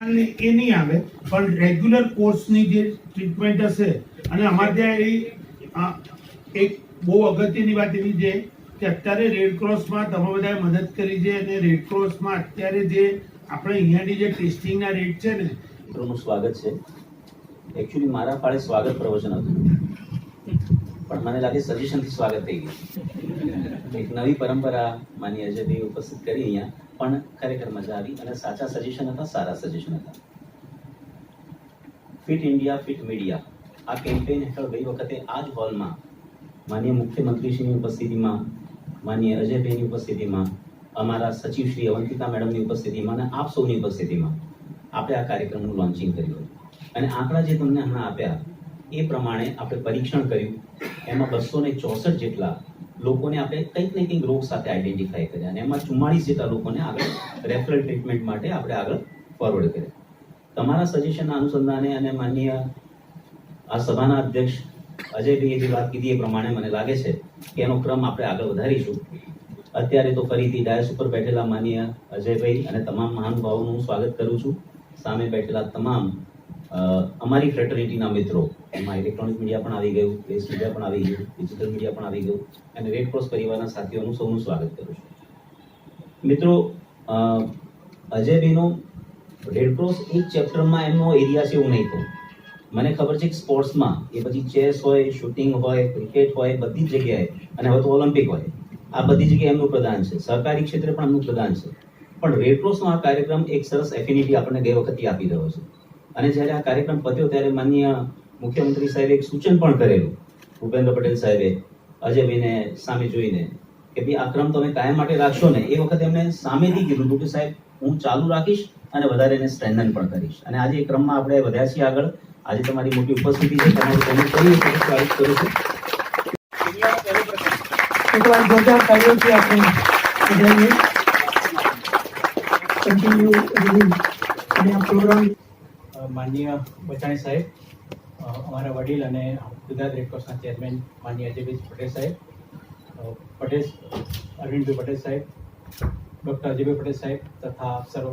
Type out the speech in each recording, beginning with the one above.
એ નહીં આવે, પણ રેગ્યુલર કોર્સની જે ટ્રીટમેન્ટ હશે, અને અમારે ત્યાં એ એક બહુ અગત્યની વાત એવી છે કે અત્યારે રેડ ક્રોસમાં તમે બધાએ મદદ કરી છે અને રેડ ક્રોસમાં અત્યારે જે આપણે અહીંયાની જે ટેસ્ટિંગના રેટ છે ને મિત્રોનું સ્વાગત છે. એકચ્યુઅલી મારા ફાળે સ્વાગત પ્રવચન હતું. પણ મને લાગે સજેશનથી સ્વાગત થઈ ગયું. એક નવી પરંપરા માની અજયભાઈ ઉપસ્થિત કરી અહીંયા. પણ ખરેખર મજા આવી અને સાચા સજેશન હતા, સારા સજેશન હતા. ફિટ ઇન્ડિયા ફિટ મીડિયા આ કેમ્પેઇન હેઠળ ગઈ વખતે આ જ હોલમાં માન્ય મુખ્યમંત્રીશ્રીની ઉપસ્થિતિમાં, માન્ય અજયભાઈની ઉપસ્થિતિમાં, અમારા સચિવ શ્રી અવંતિકા મેડમની ઉપસ્થિતિમાં અને આપ સૌની ઉપસ્થિતિમાં આપણે આ કાર્યક્રમનું લોન્ચિંગ કર્યું અને આંકડા જે તમને હમણાં આપ્યા એ પ્રમાણે આપણે પરીક્ષણ કર્યું. એમાં બસો ને ચોસઠ જેટલા લોકોને આપણે કંઈક ને કંઈક રોગ સાથે આઈડેન્ટિફાઈ કર્યા અને એમાં ચુમ્માળીસ જેટલા લોકોને આગળ રેફરલ ટ્રીટમેન્ટ માટે આપણે આગળ ફોરવર્ડ કર્યા તમારા સજેશનના અનુસંધાને અને માન્ય આ સભાના અધ્યક્ષ અજયભાઈએ જે વાત કીધી એ પ્રમાણે મને લાગે છે કે એનો ક્રમ આપણે આગળ વધારીશું. અત્યારે તો ફરીથી ડાયસ ઉપર બેઠેલા માનીય અજયભાઈ અને તમામ મહાનુભાવોનું સ્વાગત કરું છું. સામે બેઠેલા તમામ અમારી ફ્રેટર્નિટીના મિત્રો એમાં ઇલેક્ટ્રોનિક મીડિયા પણ આવી ગયું પ્રેસ મીડિયા પણ આવી ગયું ડિજિટલ મીડિયા પણ આવી ગયું અને રેડ ક્રોસ પરિવારના સાથીઓનું સૌનું સ્વાગત કરું છું. મિત્રો અ, અજયભાઈનો રેડ ક્રોસ એક ચેપ્ટરમાં એમનો એરિયા છે એવું નહીં કહું. મને ખબર છે કે સ્પોર્ટ્સમાં એ પછી ચેસ હોય શૂટિંગ હોય ક્રિકેટ હોય બધી જ જગ્યાએ અને હવે તો ઓલિમ્પિક હોય આ બધી જગ્યાએ એમનું પ્રદાન છે. સરકારી ક્ષેત્રે પણ એમનું પ્રદાન છે. પણ રેડક્રોસનો આ કાર્યક્રમ એક સરસ એફિનિટી આપણને ગઈ વખતે આપી રહ્યો છે. અને જ્યારે આ કાર્યક્રમ પત્યો ત્યારે માન્ય મુખ્યમંત્રી સાહેબે એક સૂચન પણ કરેલું, ભૂપેન્દ્ર પટેલ સાહેબે, અજયભાઈને સામે જોઈને, કે ભાઈ, આ ક્રમ તમે કાયમ માટે રાખશો ને? એ વખતે એમણે સામેથી કીધું હતું કે, સાહેબ, હું ચાલુ રાખીશ અને વધારે એને સ્ટ્રેન્થન પણ કરીશ. અને આજે એ ક્રમમાં આપણે વધ્યા છીએ આગળ. આજે તમારી મોટી ઉપસ્થિતિ છે. તમારું સ્વાગત કરું છું. એકવાર જોરદાર તાળીઓથી આપણે બધાને. કન્ટિન્યુ અને આ પ્રોગ્રામ માનનીય બચાણી સાહેબ અમારા વડીલ અને ગુજરાત રેડક્રોસના ચેરમેન માનનીય અજયભાઈ પટેલ સાહેબ પટેલ, અરવિંદભાઈ પટેલ સાહેબ ડૉક્ટર અજયભાઈ પટેલ સાહેબ તથા સર્વ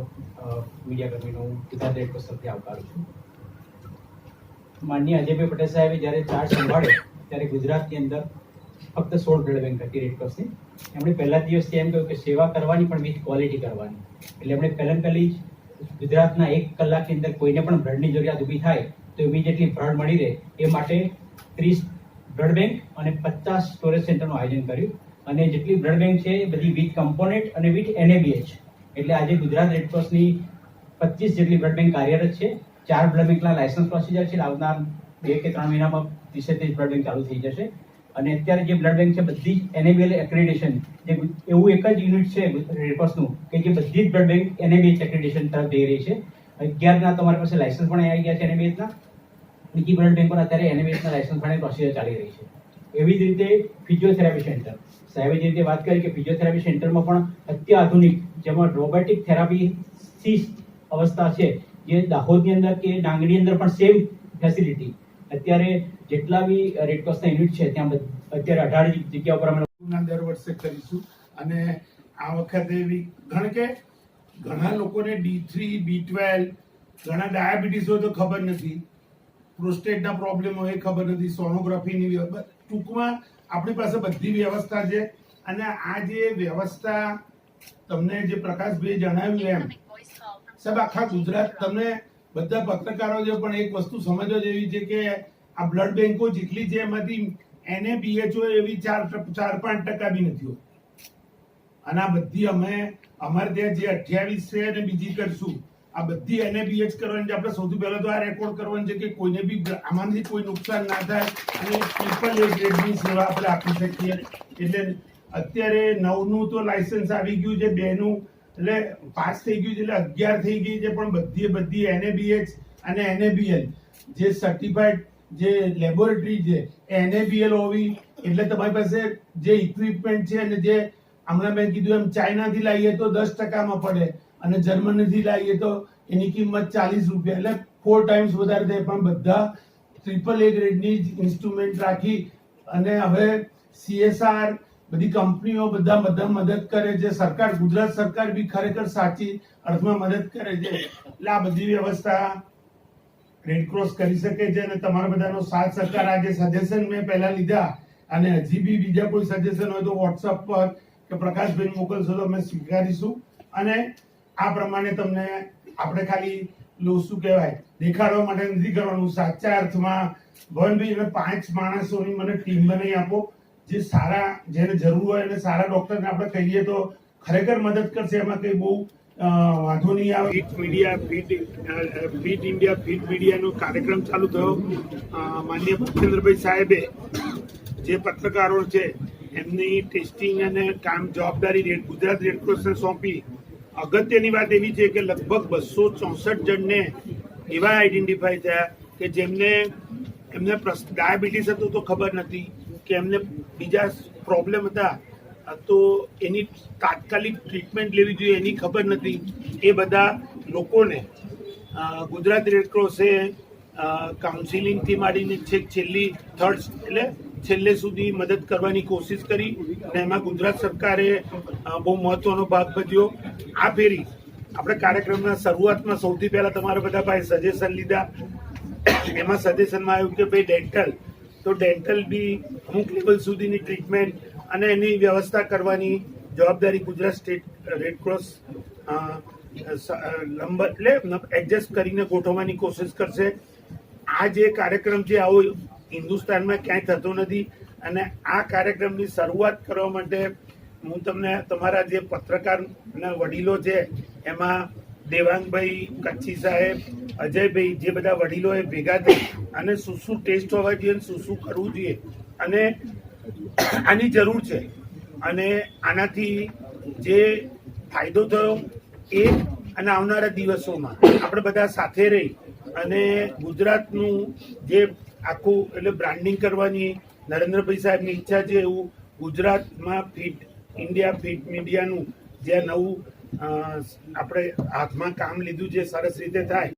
મીડિયાકર્મીનો હું ગુજરાત રેડક્રોસ તરફથી આવકારું છું. માનનીય અજયભાઈ પટેલ સાહેબે જ્યારે ચાર્જ સંભાળ્યો ત્યારે ગુજરાતની અંદર ફક્ત સોળ બ્લડ બેંક હતી રેડક્રોસની એમણે પહેલા દિવસથી એમ કહ્યું કે સેવા કરવાની પણ વિથ ક્વોલિટી કરવાની. એટલે એમણે પહેલાં પહેલી જ ગુજરાતના એક કલાકની અંદર કોઈને પણ બ્લડની જરૂરિયાત ઊભી થાય તો ઇમિડિયેટલી બ્લડ મળી રહે. એ માટે ત્રીસ બ્લડ બેંક અને પચાસ સ્ટોરેજ સેન્ટરનું આયોજન કર્યું. અને જેટલી બ્લડ બેંક છે એ બધી વિથ કમ્પોનેન્ટ અને વિથ એનએબીએચ એટલે આજે ગુજરાત રેડક્રોસની પચીસ જેટલી બ્લડ બેંક કાર્યરત છે. ચાર બ્લડ બેંકના લાયસન્સ પ્રોસિજર છે. આવનાર બે કે ત્રણ મહિનામાં ત્રીસે ત્રીસ બ્લડ બેંક ચાલુ થઈ જશે. અને અત્યારે જે બ્લડ બેંક છે બધી જ એનએબીએલ એક્રેડિટેશન જે એવું એક જ યુનિટ છે રેડક્રોસનું કે જે બધી જ બ્લડ બેંક એનએબીએચ એક્રેડિટેશન તરફ જઈ રહી છે. અગિયારના તમારી પાસે લાયસન્સ પણ આવી ગયા છે એનએબીએચના બીજી બ્લડ બેંક પર અત્યારે એનએબીએચના લાયસન્સ પણ પ્રોસિજર ચાલી રહી છે. એવી જ રીતે ફિઝિયોથેરાપી સેન્ટર સાહેબે જે રીતે વાત કરી કે ફિઝિયોથેરાપી સેન્ટરમાં પણ અત્યાધુનિક, જેમાં રોબોટિક થેરાપી સી અવસ્થા છે, જે દાહોદની અંદર કે ડાંગની અંદર પણ સેમ ફેસિલિટી અત્યારે જેટલા બી રેડક્રોસના યુનિટ છે, ત્યાં અત્યારે અઢાર જગ્યા ઉપર અમે દર વર્ષે કરીશું. અને આ વખતે એવી કારણ કે, ઘણા લોકોને ડી થ્રી બી ટ્વેલ્વ ઘણા ડાયાબિટીસ હોય તો ખબર નથી. પ્રોસ્ટેટના પ્રોબ્લેમ હોય એ ખબર નથી. સોનોગ્રાફીની ટૂંકમાં આપણી પાસે બધી વ્યવસ્થા છે. અને આ જે વ્યવસ્થા તમને જે પ્રકાશભાઈ જણાવ્યું એમ, સાહેબ, આખા ગુજરાત તમને બધા પત્રકારો છે પણ એક વસ્તુ સમજવા જેવી છે કે આ બ્લડ બેંકો જેટલી છે એમાંથી એને પીએચઓ એવી ચાર ચાર પાંચ ટકા બી નથી હોતી. અને આ બધી અમે, અમારે ત્યાં જે અઠ્યાવીસ છે અને બીજી કરશું, આ બધી એને બીએચ કરવાની છે આપણે સૌથી પહેલા તો આ રેકોર્ડ કરવાનું છે કે કોઈને બી આમાંથી કોઈ નુકસાન ના થાય અને ટ્રિપલ એ ગ્રેડની સેવા આપણે આપી શકીએ. એટલે અત્યારે નવનું તો લાયસન્સ આવી ગયું છે, બેનું, એટલે પાસ થઈ ગયું છે, એટલે અગિયાર થઈ ગઈ છે, પણ બધી બધી એનએબીએચ અને એનએબીએલ જે સર્ટિફાઈડ જે લેબોરેટરી છે એનએબીએલ હોવી, એટલે તમારી પાસે જે ઇક્વિપમેન્ટ છે અને જે હમણાં મેં કીધું એમ ચાઇનાથી લાવીએ તો દસ ટકામાં પડે અને જર્મનીથી લાવીએ તો એની કિંમત ચાલીસ રૂપિયા. એટલે ફોર ટાઈમ્સ વધારે થાય, પણ બધા ટ્રિપલ એ ગ્રેડની જ ઇન્સ્ટ્રુમેન્ટ રાખી અને હવે સીએસઆર બધી કંપનીઓ બધા બધા મદદ કરે છે. સરકાર, ગુજરાત સરકાર બી ખરેખર સાચી અર્થમાં મદદ કરે છે. એટલે આ બધી વ્યવસ્થા રેડક્રોસ કરી શકે છે અને તમારા બધાનો સાથ સહકાર આજે સજેશન મેં પહેલા લીધા. અને હજી બી બીજા કોઈ સજેશન હોય તો વોટ્સઅપ પર કે પ્રકાશભાઈ મોકલશો તો અમે સ્વીકારીશું. અને આ પ્રમાણે તમને આપણે ખાલી શું કહેવાય. દેખાડવા માટે નથી કરવાનું. સાચા અર્થમાં ભવનભાઈ અને પાંચ માણસોની મને ટીમ બનાવી આપો. જે સારા, જેને જરૂર હોય અને સારા ડોક્ટરને આપણે કહીએ તો ખરેખર મદદ કરશે. એમાં કંઈ બહુ વાંધો નહીં આવે. Fit media fit fit India fit મીડિયાનો કાર્યક્રમ ચાલુ થયો. માન્ય ભૂપેન્દ્રભાઈ સાહેબે જે પત્રકારો છે, એમની ટેસ્ટિંગ અને કામ જવાબદારી રેડ, ગુજરાત રેડક્રોસને સોંપી. અગત્યની વાત એવી છે કે લગભગ બસો ચોસઠ જણને એવા આઈડેન્ટિફાઈ થયા કે જેમને, એમને ડાયાબિટીસ હતું તો ખબર નથી કે એમને બીજા પ્રોબ્લેમ હતા. તો એની તાત્કાલિક ટ્રીટમેન્ટ લેવી જોઈએ એની ખબર નથી. એ બધા લોકોને ગુજરાત રેડક્રોસે કાઉન્સિલિંગથી માંડીને છેક છેલ્લી થર્ડ એટલે છેલ્લે સુધી મદદ કરવાની કોશિશ કરી અને એમાં ગુજરાત સરકારે બહુ મહત્વનો ભાગ ભજ્યો. આ ફેરી આપણે કાર્યક્રમના શરૂઆતમાં સૌથી પહેલાં તમારા બધા ભાઈ સજેશન લીધા. એમાં સજેશનમાં આવ્યું કે ભાઈ ડેન્ટલ તો ડેન્ટલ બી અમુક લેવલ સુધીની ટ્રીટમેન્ટ અને એની વ્યવસ્થા કરવાની જવાબદારી Gujarat state red cross number એટલે એડજસ્ટ કરીને ગોઠવવાની કોશિશ કરશે. આ જે કાર્યક્રમ છે આવો હિન્દુસ્તાનમાં ક્યાંય થતો નથી અને આ કાર્યક્રમની શરૂઆત કરવા માટે હું તમને તમારા જે પત્રકારના વડીલો છે, એમાં દેવાંગભાઈ કચ્છી સાહેબ, અજયભાઈ, જે બધા વડીલોએ ભેગા થઈ અને શું શું ટેસ્ટ હોવા જોઈએ શું શું કરવું જોઈએ અને આની જરૂર છે. અને આનાથી જે ફાયદો થયો એ અને આવનારા દિવસોમાં આપણે બધા સાથે રહી અને ગુજરાતનું જે આખું એટલે બ્રાન્ડિંગ કરવાની નરેન્દ્રભાઈ સાહેબની ઈચ્છા છે એવું ગુજરાતમાં ફિટ ઇન્ડિયા ફિટ મીડિયાનું જે નવું આપણે હાથમાં કામ લીધું જે સરસ રીતે થાય